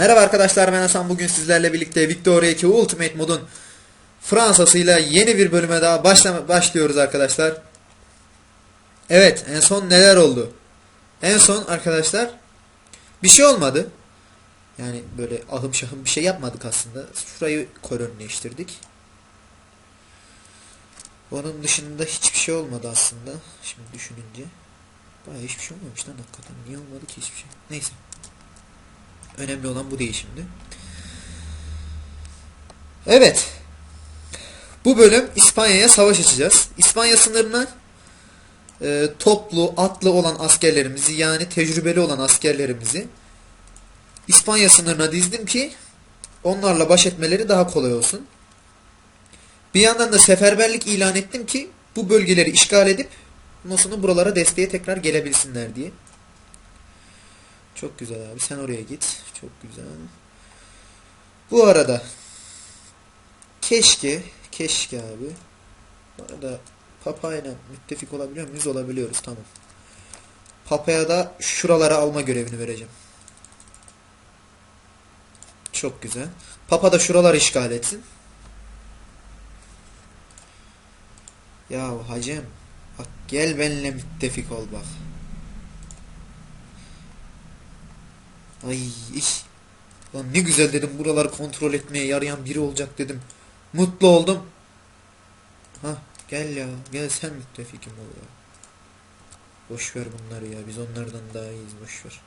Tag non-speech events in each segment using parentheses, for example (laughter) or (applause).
Merhaba arkadaşlar ben Hasan bugün sizlerle birlikte Victoria 2 Ultimate modun Fransa'sıyla yeni bir bölüme daha başlama başlıyoruz arkadaşlar. Evet en son neler oldu? En son arkadaşlar bir şey olmadı. Yani böyle ahım şahım bir şey yapmadık aslında. Şurayı kolonileştirdik. Onun dışında hiçbir şey olmadı aslında. Şimdi düşününce. Bayağı hiçbir şey olmamış lan hakikaten. Niye olmadı ki hiçbir şey? Neyse. Önemli olan bu değil şimdi. Evet. Bu bölüm İspanya'ya savaş açacağız. İspanya sınırına e, toplu, atlı olan askerlerimizi yani tecrübeli olan askerlerimizi İspanya sınırına dizdim ki onlarla baş etmeleri daha kolay olsun. Bir yandan da seferberlik ilan ettim ki bu bölgeleri işgal edip sonra buralara desteğe tekrar gelebilsinler diye. Çok güzel abi. Sen oraya git. Çok güzel. Bu arada keşke keşke abi bu arada Papa müttefik olabiliyor muyuz? Olabiliyoruz. Tamam. Papa'ya da şuralara alma görevini vereceğim. Çok güzel. Papa da şuraları işgal etsin. Ya hacım bak gel benimle müttefik ol bak. Ay iş. Lan ne güzel dedim buraları kontrol etmeye yarayan biri olacak dedim. Mutlu oldum. Ha gel ya gel sen müttefikim ol ya. Boş ver bunları ya biz onlardan daha iyiyiz boş ver.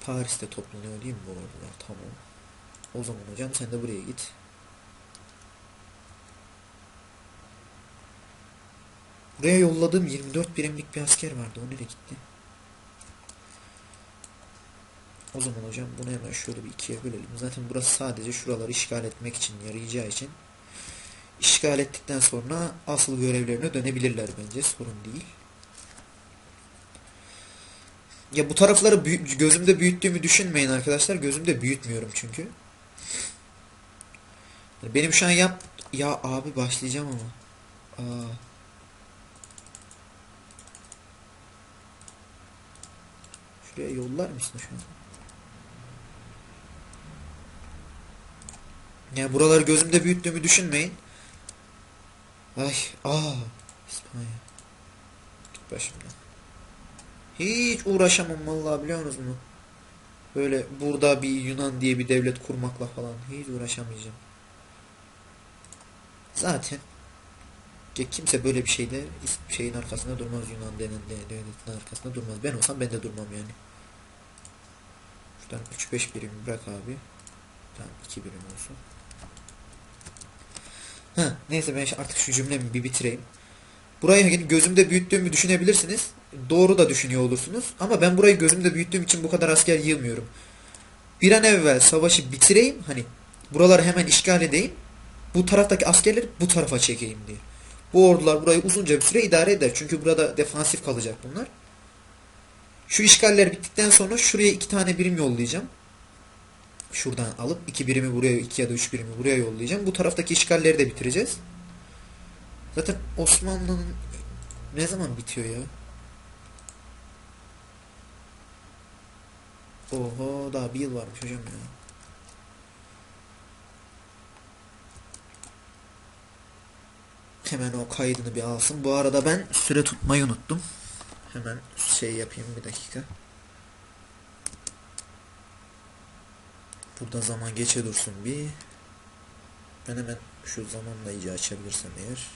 Paris'te toplanıyor değil mi bu ordular? Tamam. O zaman hocam sen de buraya git. Buraya yolladığım 24 birimlik bir asker vardı. O nereye gitti? O zaman hocam bunu hemen şöyle bir ikiye bölelim. Zaten burası sadece şuraları işgal etmek için yarayacağı için işgal ettikten sonra asıl görevlerine dönebilirler bence. Sorun değil. Ya bu tarafları gözümde büyüttüğümü düşünmeyin arkadaşlar. Gözümde büyütmüyorum çünkü. Benim şu an yap... Ya abi başlayacağım ama. Aa. Şuraya yollar mısın şu an? Yani buraları gözümde büyüttüğümü düşünmeyin. Ay, aa, İspanya. Git başımdan. Hiç uğraşamam vallahi biliyor musunuz mu? Böyle burada bir Yunan diye bir devlet kurmakla falan hiç uğraşamayacağım. Zaten ki kimse böyle bir şeyde şeyin arkasında durmaz Yunan denen de- devletin arkasında durmaz. Ben olsam ben de durmam yani. Şuradan 3-5 birim bırak abi. Tamam 2 birim olsun. Ha, neyse ben artık şu cümlemi bir bitireyim. Burayı gözümde büyüttüğümü düşünebilirsiniz. Doğru da düşünüyor olursunuz. Ama ben burayı gözümde büyüttüğüm için bu kadar asker yığmıyorum. Bir an evvel savaşı bitireyim. Hani buraları hemen işgal edeyim. Bu taraftaki askerleri bu tarafa çekeyim diye. Bu ordular burayı uzunca bir süre idare eder. Çünkü burada defansif kalacak bunlar. Şu işgaller bittikten sonra şuraya iki tane birim yollayacağım. Şuradan alıp iki birimi buraya, iki ya da üç birimi buraya yollayacağım. Bu taraftaki işgalleri de bitireceğiz. Zaten Osmanlı'nın ne zaman bitiyor ya? Oho daha bir yıl varmış hocam ya. Hemen o kaydını bir alsın. Bu arada ben süre tutmayı unuttum. Hemen şey yapayım bir dakika. Burada zaman geçe dursun bir. Ben hemen şu zamanla iyice açabilirsem eğer.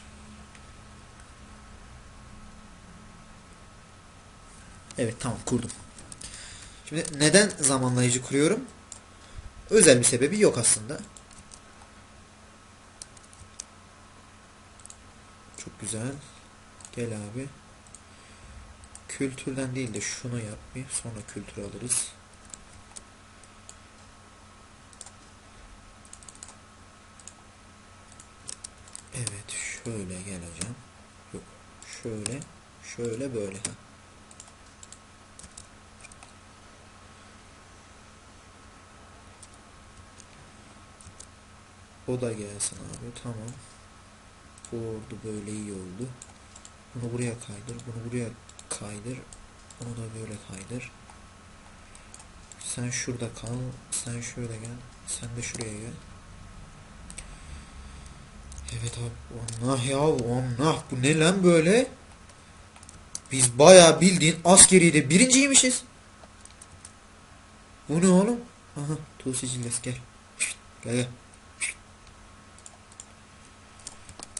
Evet tamam kurdum. Şimdi neden zamanlayıcı kuruyorum? Özel bir sebebi yok aslında. Çok güzel. Gel abi. Kültürden değil de şunu yap bir. Sonra kültür alırız. Evet şöyle gel hocam. Yok. Şöyle. Şöyle böyle. O da gelsin abi. Tamam. Bu ordu böyle iyi oldu. Bunu buraya kaydır. Bunu buraya kaydır. Bunu da böyle kaydır. Sen şurada kal. Sen şöyle gel. Sen de şuraya gel. Evet abi. Allah ya Allah. Bu ne lan böyle? Biz bayağı bildiğin askeriyede birinciymişiz. Bu ne oğlum? Aha. Tuğ Sicilles gel. Gel gel.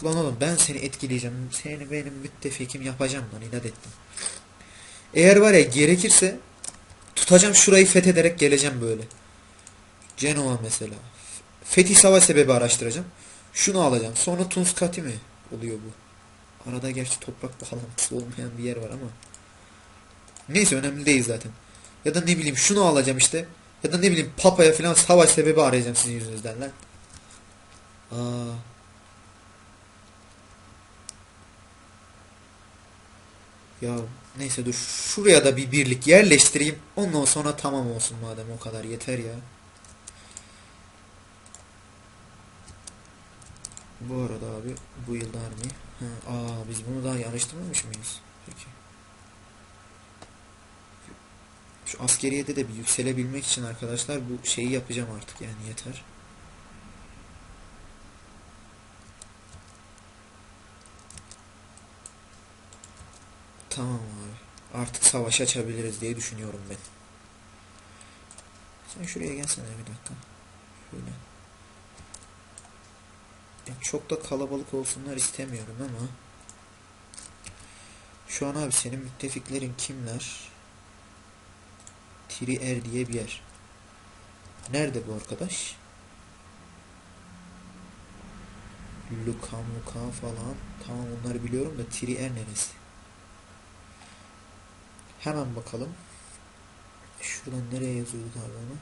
Lan oğlum ben seni etkileyeceğim. Seni benim müttefikim yapacağım lan inat ettim. Eğer var ya gerekirse tutacağım şurayı fethederek geleceğim böyle. Cenova mesela. Fetih Savaş sebebi araştıracağım. Şunu alacağım. Sonra Tunskati mi oluyor bu? Arada gerçi toprak bağlantısı olmayan bir yer var ama. Neyse önemli değil zaten. Ya da ne bileyim şunu alacağım işte. Ya da ne bileyim Papa'ya falan savaş sebebi arayacağım sizin yüzünüzden lan. Aa. Ya neyse dur şuraya da bir birlik yerleştireyim. Ondan sonra tamam olsun madem o kadar yeter ya. Bu arada abi bu yılda harbi. Ha, aa biz bunu daha yarıştırmamış mıyız? Peki. Şu askeriyede de bir yükselebilmek için arkadaşlar bu şeyi yapacağım artık yani yeter. Tamam abi. Artık savaş açabiliriz diye düşünüyorum ben. Sen şuraya gelsene bir dakika. Şöyle. Ya çok da kalabalık olsunlar istemiyorum ama. Şu an abi senin müttefiklerin kimler? Trier diye bir yer. Nerede bu arkadaş? Luka Muka falan. Tamam onları biliyorum da Trier neresi? Hemen bakalım. Şuradan nereye yazıyorduk abi onu?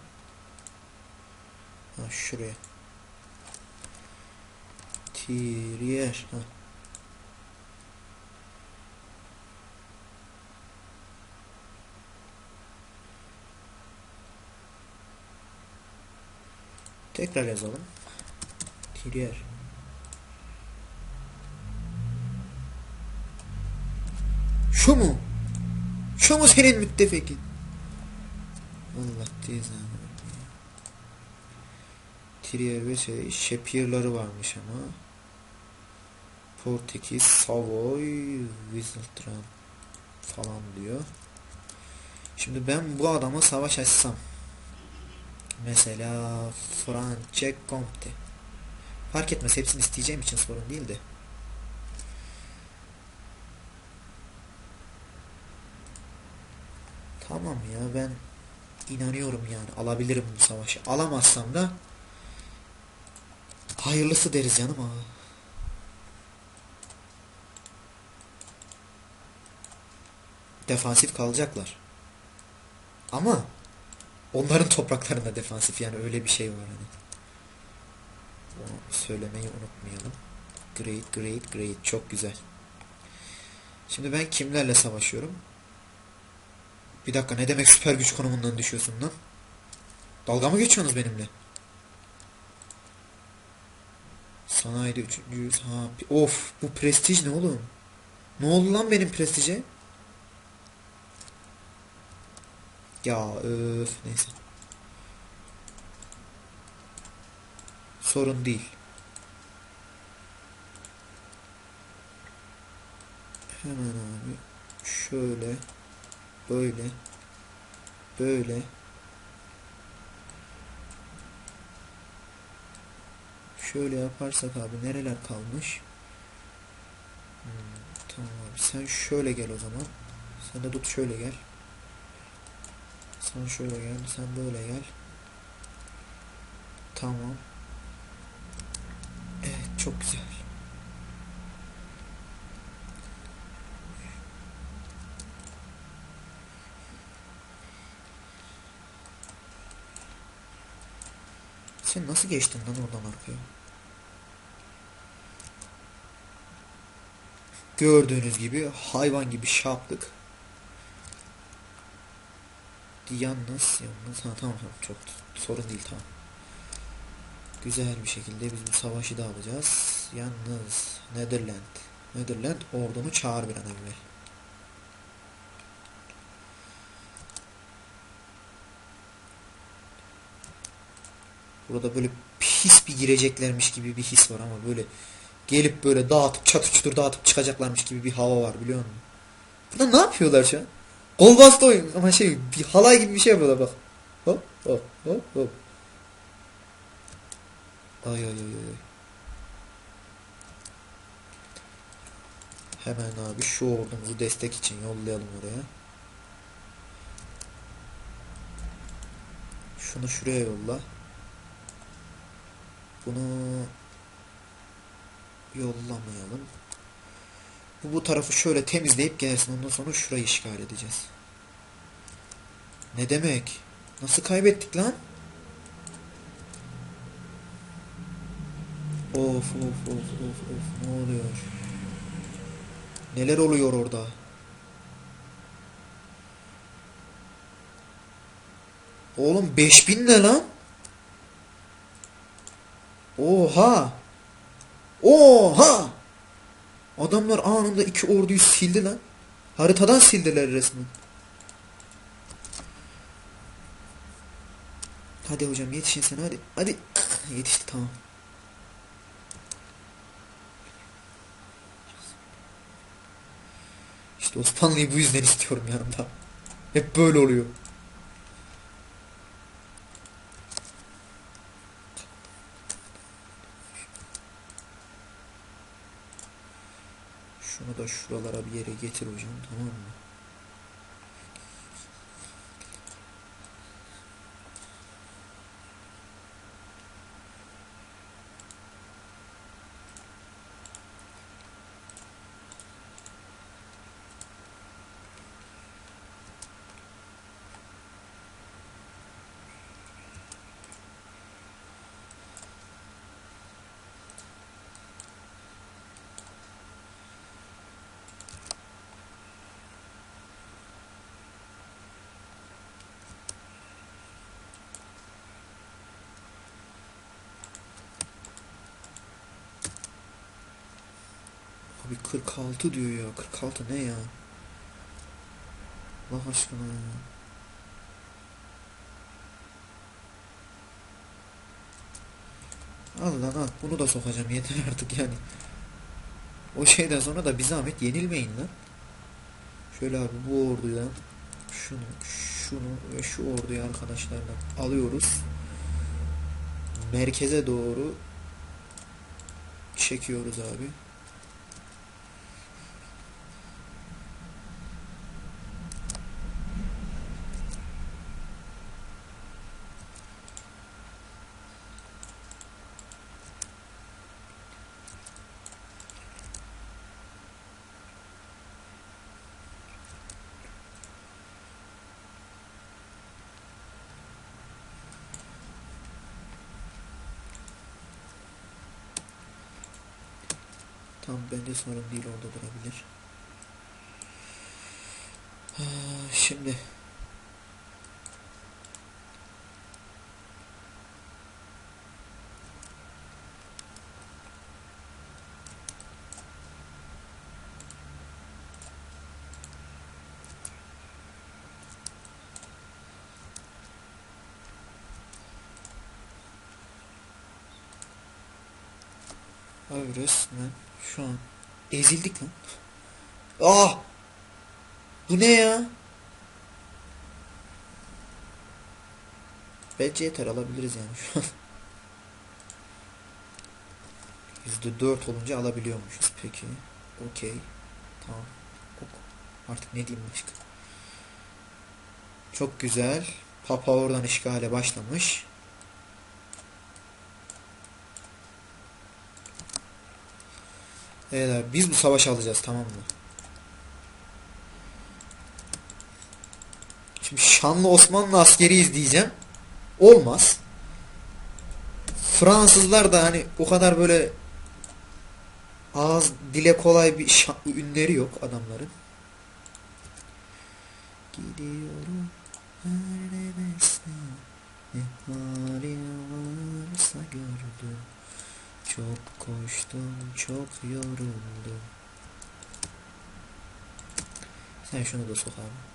Ha şuraya. Trier. Ha. Tekrar yazalım. Trier. Şu mu? Şu mu senin müttefikin? Allah teyzem. Trier ve şey, Shepier'ları varmış ama. Portekiz, Savoy, Wizardran falan diyor. Şimdi ben bu adama savaş açsam. Mesela France Comte. Fark etmez hepsini isteyeceğim için sorun değil de. Tamam ya ben inanıyorum yani alabilirim bu savaşı. Alamazsam da hayırlısı deriz canım ha. Defansif kalacaklar. Ama onların (laughs) topraklarında defansif yani öyle bir şey var hani. Onu söylemeyi unutmayalım. Great, great, great. Çok güzel. Şimdi ben kimlerle savaşıyorum? Bir dakika ne demek süper güç konumundan düşüyorsun lan? Dalga mı geçiyorsunuz benimle? Sanayide üçüncüyüz. Ha, of bu prestij ne oğlum? Ne oldu lan benim prestije? Ya öf neyse. Sorun değil. Hemen abi şöyle böyle böyle şöyle yaparsak abi nereler kalmış hmm, tamam abi sen şöyle gel o zaman sen de tut şöyle gel sen şöyle gel sen böyle gel tamam evet çok güzel Sen nasıl geçtin lan oradan arkaya? Gördüğünüz gibi hayvan gibi şaplık. Yalnız yalnız ha tamam tamam çok sorun değil tamam. Güzel bir şekilde biz bu savaşı da alacağız. Yalnız Netherland. Netherland ordunu çağır bir an evvel. Burada böyle pis bir gireceklermiş gibi bir his var ama böyle gelip böyle dağıtıp çatır çutur dağıtıp çıkacaklarmış gibi bir hava var biliyor musun? Burada ne yapıyorlar şu an? Kol bastı oyun ama şey bir halay gibi bir şey yapıyorlar bak. Hop hop hop hop. Ay ay ay ay. Hemen abi şu ordumuzu destek için yollayalım oraya. Şunu şuraya yolla. Bunu yollamayalım. Bu bu tarafı şöyle temizleyip gelsin. Ondan sonra şurayı işgal edeceğiz. Ne demek? Nasıl kaybettik lan? Of of of of of ne oluyor? Neler oluyor orada? Oğlum 5000 ne lan? Oha! Oha! Adamlar anında iki orduyu sildi lan. Haritadan sildiler resmen. Hadi hocam yetişin sen hadi. Hadi. Yetişti tamam. İşte Osmanlı'yı bu yüzden istiyorum yanımda. Hep böyle oluyor. Şunu da şuralara bir yere getir hocam tamam mı? Abi 46 diyor ya. 46 ne ya? Allah aşkına ya. Al lan. Bunu da sokacağım. Yeter (laughs) artık yani. O şeyden sonra da bir zahmet yenilmeyin lan. Şöyle abi bu ordudan şunu, şunu ve şu orduyu arkadaşlarla alıyoruz. Merkeze doğru çekiyoruz abi. Tamam bence sorun değil orada durabilir. Ha, Şimdi Abi resmen şu an ezildik lan. Ah! Bu ne ya? Bence yeter alabiliriz yani şu an. (laughs) %4 olunca alabiliyormuşuz peki. Okey. Tamam. Ok. Artık ne diyeyim başka. Çok güzel. Papa oradan işgale başlamış. Evet abi biz bu savaşı alacağız tamam mı? Şimdi şanlı Osmanlı askeriyiz diyeceğim. Olmaz. Fransızlar da hani o kadar böyle ağız dile kolay bir şa- ünleri yok adamların. Gidiyorum her nefeste ne halim varsa gördüm. Çok koştum, çok yoruldum. Sen şunu da sok abi.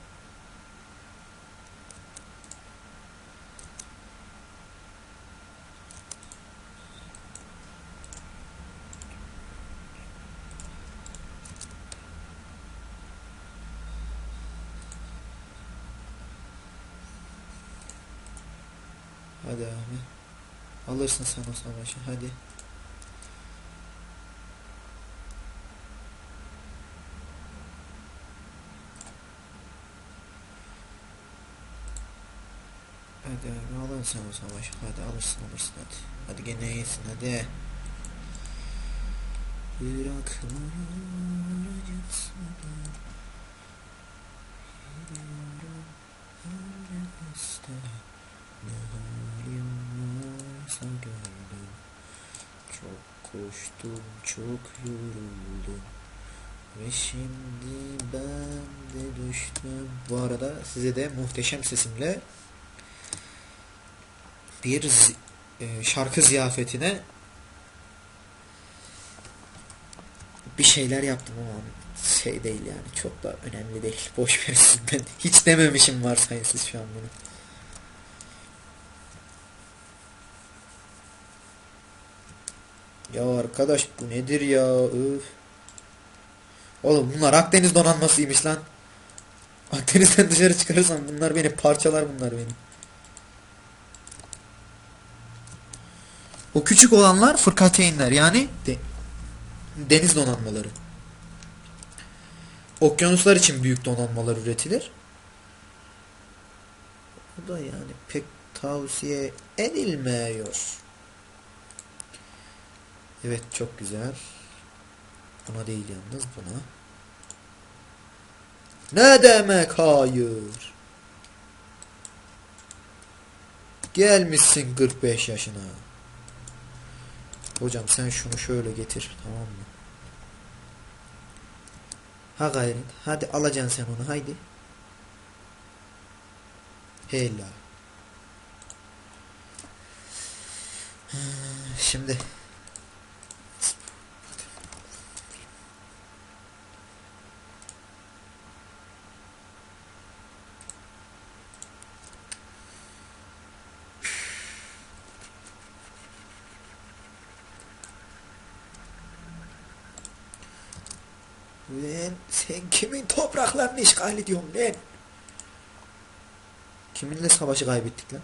Hadi abi. Alırsın sen o savaşı hadi. Abi alın sen o savaşı. Hadi alırsın alırsın hadi. Hadi gene iyisin hadi. Gördüm. Çok koştum, çok yoruldum. Ve şimdi ben de düştüm. Bu arada size de muhteşem sesimle bir e, şarkı ziyafetine bir şeyler yaptım ama şey değil yani çok da önemli değil. (laughs) Boş versin ben hiç dememişim varsayın siz şu an bunu. Ya arkadaş bu nedir ya? Üf. Oğlum bunlar Akdeniz donanmasıymış lan. Akdeniz'den dışarı çıkarırsam bunlar beni parçalar bunlar beni. O küçük olanlar fırkateynler yani de- deniz donanmaları. Okyanuslar için büyük donanmalar üretilir. Bu da yani pek tavsiye edilmiyor. Evet çok güzel. Buna değil yalnız buna. Ne demek hayır? Gelmişsin 45 yaşına. Hocam sen şunu şöyle getir tamam mı? Ha gayret. Hadi alacaksın sen onu haydi. Hella. Ha, Şimdi Sen kimin topraklarını işgal ediyorsun lan? Kiminle savaşı kaybettik lan?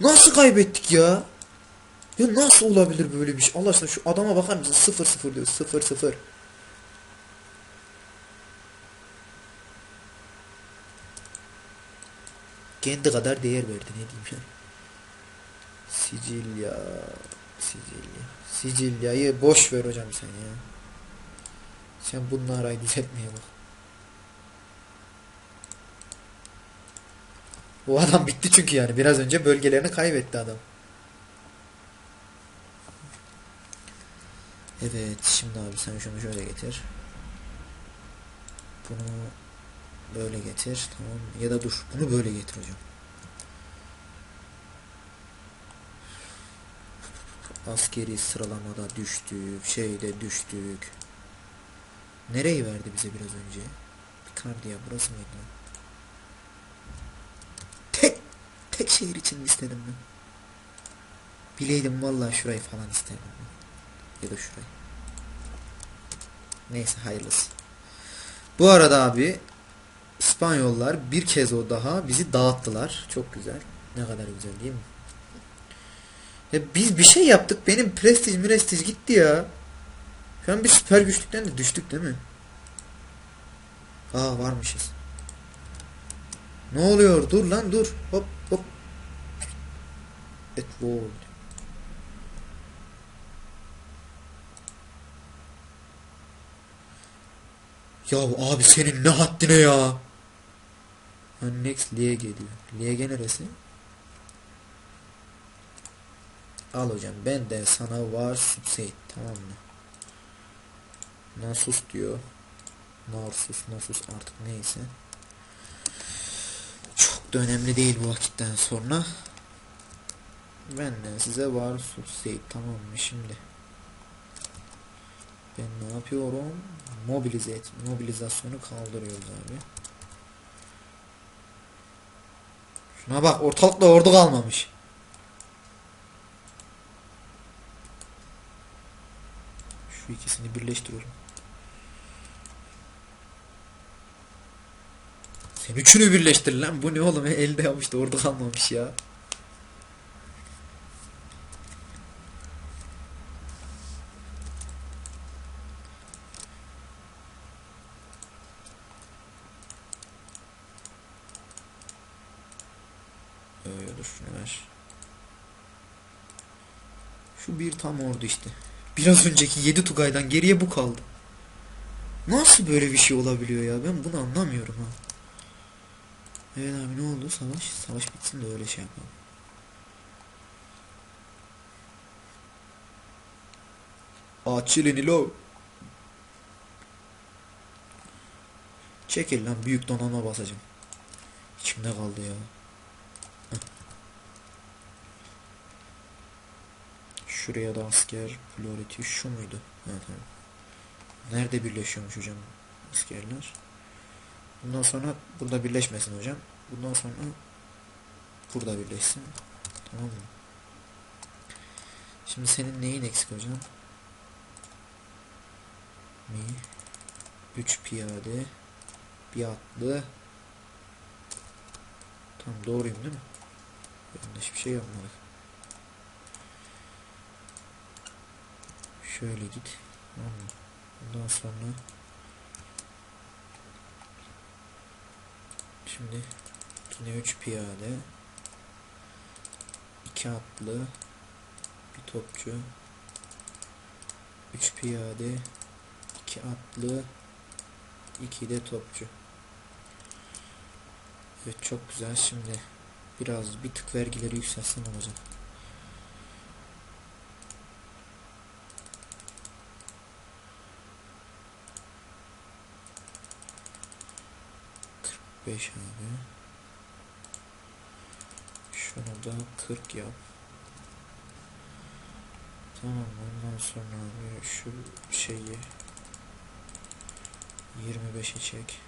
Nasıl kaybettik ya? Ya nasıl olabilir böyle bir şey? Allah aşkına şu adama bakar mısın? 0 0 diyor. 0 0. Kendi kadar değer verdi ne diyeyim ya. Sicilya. Sicilya. Sicilya'yı boş ver hocam sen ya. Sen bununla arayı düzeltmeye bak. Bu adam bitti çünkü yani. Biraz önce bölgelerini kaybetti adam. Evet. Şimdi abi sen şunu şöyle getir. Bunu böyle getir. Tamam. Ya da dur. Bunu böyle getir hocam. Askeri sıralamada düştük. Şeyde düştük. Nereyi verdi bize biraz önce? Picardia burası mıydı? lan? Tek tek şehir için mi istedim ben? Bileydim vallahi şurayı falan isterdim. Ya da şurayı. Neyse hayırlısı. Bu arada abi İspanyollar bir kez o daha bizi dağıttılar. Çok güzel. Ne kadar güzel değil mi? Ya biz bir şey yaptık. Benim prestij prestij gitti ya. Şu an bir süper güçlükten de düştük değil mi? Aa varmışız. Ne oluyor? Dur lan dur. Hop hop. Edward. Ya abi senin ne haddine ya? Next Liege diyor. Liege neresi? Al hocam ben de sana var subsate tamam mı? Nasus diyor. Narsus, Nasus artık neyse. Da önemli değil bu vakitten sonra. Benden size var substate tamam mı şimdi? Ben ne yapıyorum? Mobilize et. Mobilizasyonu kaldırıyoruz abi. Şuna bak ortalıkta ordu kalmamış. Şu ikisini birleştiriyorum. Sen üçünü birleştir lan. Bu ne oğlum? (laughs) Elde yapmıştı. Orada kalmamış ya. Ee, Şu bir tam ordu işte. Biraz önceki 7 Tugay'dan geriye bu kaldı. Nasıl böyle bir şey olabiliyor ya? Ben bunu anlamıyorum ha. Evet abi ne oldu savaş? Savaş bitsin de öyle şey yapalım. Açılın lo. Çekil lan büyük donanma basacağım. İçimde kaldı ya. Şuraya da asker Floreti şu muydu? Ha, tamam. Nerede birleşiyormuş hocam askerler? Bundan sonra burada birleşmesin hocam. Bundan sonra burada birleşsin. Tamam mı? Şimdi senin neyin eksik hocam? Mi? 3 piyade bir atlı Tam doğruyum değil mi? Yanlış bir şey yapmadık. Şöyle git. Ondan sonra Şimdi yine 3 piyade. 2 atlı bir topçu. 3 piyade 2 atlı 2 de topçu. Evet çok güzel. Şimdi biraz bir tık vergileri yükselsin olacak Beş abi. Şunu da 40 yap. Tamam ondan sonra abi şu şeyi 25'e çek.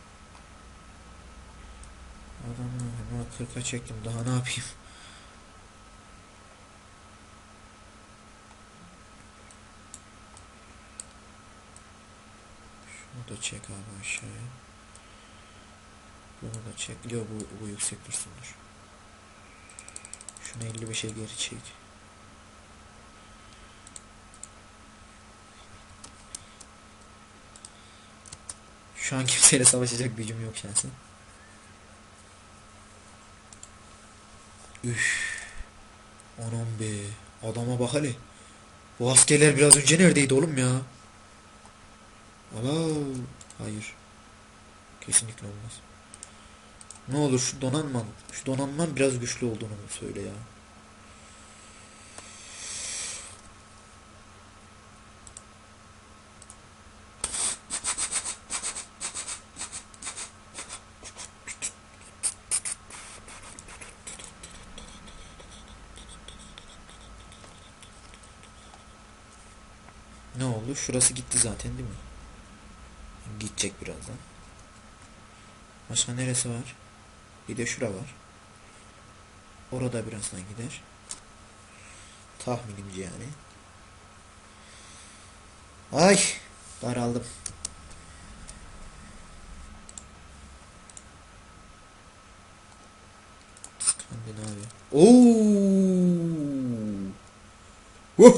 Adamı 40'a çektim daha ne yapayım? Şunu da çek abi aşağıya. Bunu da çek. Yok bu, bu yüksek dursundur. Şunu 55'e geri çek. Şu an kimseyle savaşacak gücüm yok şahsen. Üf. Anam be. Adama bak hele. Bu askerler biraz önce neredeydi oğlum ya? Ala. Hayır. Kesinlikle olmaz. Ne olur şu donanman, şu donanman biraz güçlü olduğunu söyle ya. Ne oldu? Şurası gitti zaten değil mi? Gidecek birazdan. Başka neresi var? Bir de şura var. Orada birazdan gider. Tahminimce yani. Ay daraldım. Skandinavya. Oo! Huh!